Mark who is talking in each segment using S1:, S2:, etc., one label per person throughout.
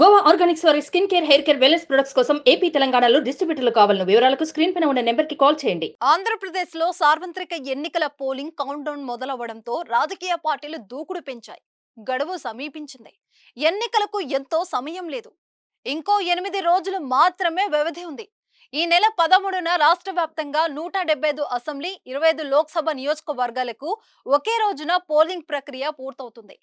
S1: Goa organics వారి skin care hair care wellness products కోసం AP తెలంగాణలో డిస్ట్రిబ్యూటర్లు కావాలను వివరాలకు స్క్రీన్ పైన ఉన్న నెంబర్కి కాల్ చేయండి.
S2: ఆంధ్రప్రదేశ్లో సార్వత్రిక ఎన్నికల పోలింగ్ కౌంట్డౌన్ మొదలవ్వడంతో రాజకీయ పార్టీలు దూకుడు పెంచాయి గడువు సమీపించింది. ఎన్నికలకు ఎంతో సమయం లేదు. ఇంకో ఎనిమిది రోజులు మాత్రమే వ్యవధి ఉంది. ఈ నెల పదమూడున రాష్ట్ర వ్యాప్తంగా నూట డెబ్బై ఐదు అసెంబ్లీ ఇరవై ఐదు లోక్సభ నియోజకవర్గాలకు ఒకే రోజున పోలింగ్ ప్రక్రియ పూర్తవుతుంది.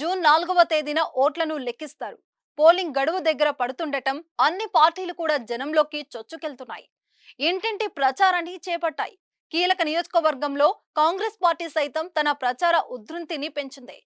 S2: జూన్ నాలుగవ తేదీన ఓట్లను లెక్కిస్తారు. పోలింగ్ గడువు దగ్గర పడుతుండటం అన్ని పార్టీలు కూడా జనంలోకి చొచ్చుకెళ్తున్నాయి. ఇంటింటి ప్రచారాన్ని చేపట్టాయి. కీలక నియోజకవర్గంలో కాంగ్రెస్ పార్టీ సైతం తన ప్రచార ఉధృతిని పెంచింది.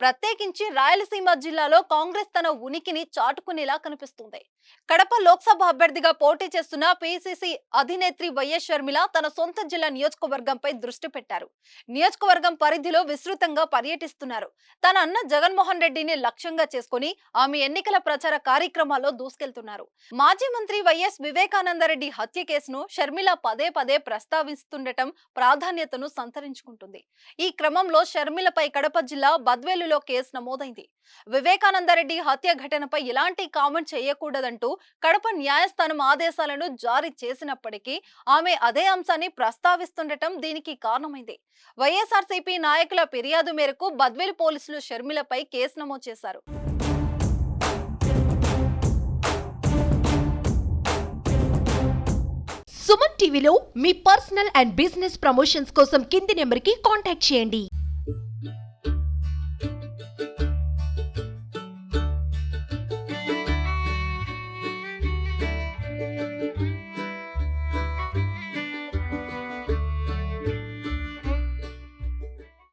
S2: ప్రత్యేకించి రాయలసీమ జిల్లాలో కాంగ్రెస్ తన ఉనికిని చాటుకునేలా కనిపిస్తుంది. కడప లోక్సభ అభ్యర్థిగా పోటీ చేస్తున్న పిసిసి అధినేత్రి వైఎస్ షర్మిల తన సొంత జిల్లా నియోజకవర్గంపై దృష్టి పెట్టారు. నియోజకవర్గం పరిధిలో విస్తృతంగా పర్యటిస్తున్నారు. తన అన్న జగన్మోహన్ రెడ్డిని లక్ష్యంగా చేసుకుని ఆమె ఎన్నికల ప్రచార కార్యక్రమాల్లో దూసుకెళ్తున్నారు. మాజీ మంత్రి వైఎస్ వివేకానందరెడ్డి హత్య కేసును షర్మిల పదే పదే ప్రస్తావిస్తుండటం ప్రాధాన్యతను సంతరించుకుంటుంది. ఈ క్రమంలో షర్మిలపై కడప జిల్లా బద్వేలులో కేసు నమోదైంది. వివేకానందరెడ్డి హత్య ఘటనపై ఎలాంటి కామెంట్ చేయకూడదంటూ కడప న్యాయస్థానం ఆదేశాలను జారీ చేసినప్పటికీ ఆమె అదే అంశాన్ని ప్రస్తావిస్తుండటం దీనికి కారణమైంది. వైఎస్ఆర్సీపీ నాయకుల ఫిర్యాదు మేరకు బద్వేలు పోలీసులు షర్మిలపై కేసు నమోదు చేశారు.
S3: సుమన్ టీవీలో మీ పర్సనల్ అండ్ బిజినెస్ ప్రమోషన్స్ కోసం కింది నెంబర్కి కాంటాక్ట్ చేయండి.